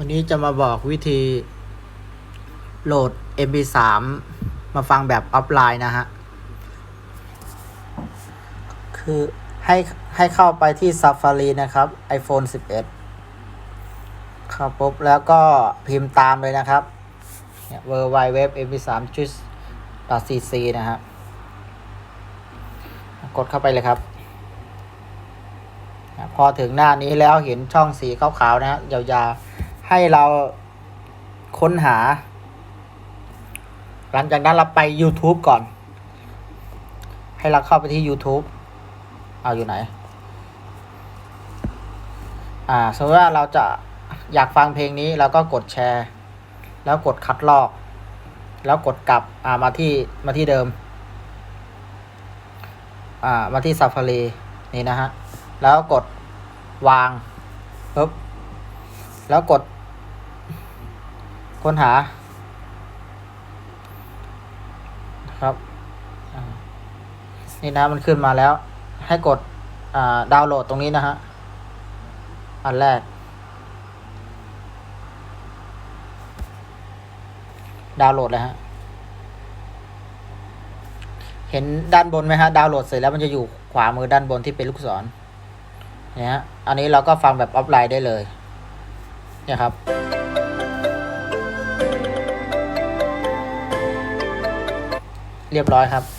วันนี้จะมาบอกวิธีโหลด MP3 มาฟังแบบออฟไลน์นะฮะ คือให้ให้เข้าไปที่ Safari นะครับ iPhone 11ครับปุ๊บแล้วก็พิมพ์ตามเลยนะครับเนี่ย w w w mp3 cc นะฮะกดเข้าไปเลยครับ พอถึงหน้านี้แล้วเห็นช่องสีขาวๆนะฮะยาวๆ ให้เราค้นหา หลังจากนั้นเราไป YouTube ก่อน ให้เราเข้าไปที่ YouTube เอาอยู่ไหน อ่า สมมติว่าเราจะอยากฟังเพลงนี้เราก็กดแชร์ แล้วกดคัดลอก แล้วกดกลับ อ่า มาที่ มาที่เดิม อ่า มาที่ Safari นี่นะฮะ แล้วกดวางปุ๊บ แล้วกด ค้นหาครับนี่นะมันขึ้นมาแล้ว ให้กดดาวน์โหลดตรงนี้นะฮะ อันแรก ดาวน์โหลดเลยฮะ เห็นด้านบนไหมฮะ ดาวน์โหลดเสร็จแล้วมันจะอยู่ขวามือด้านบนที่เป็นลูกศรเนี่ยฮะ อันนี้เราก็ฟังแบบออฟไลน์ได้เลย เนี่ยครับ เรียบร้อยครับ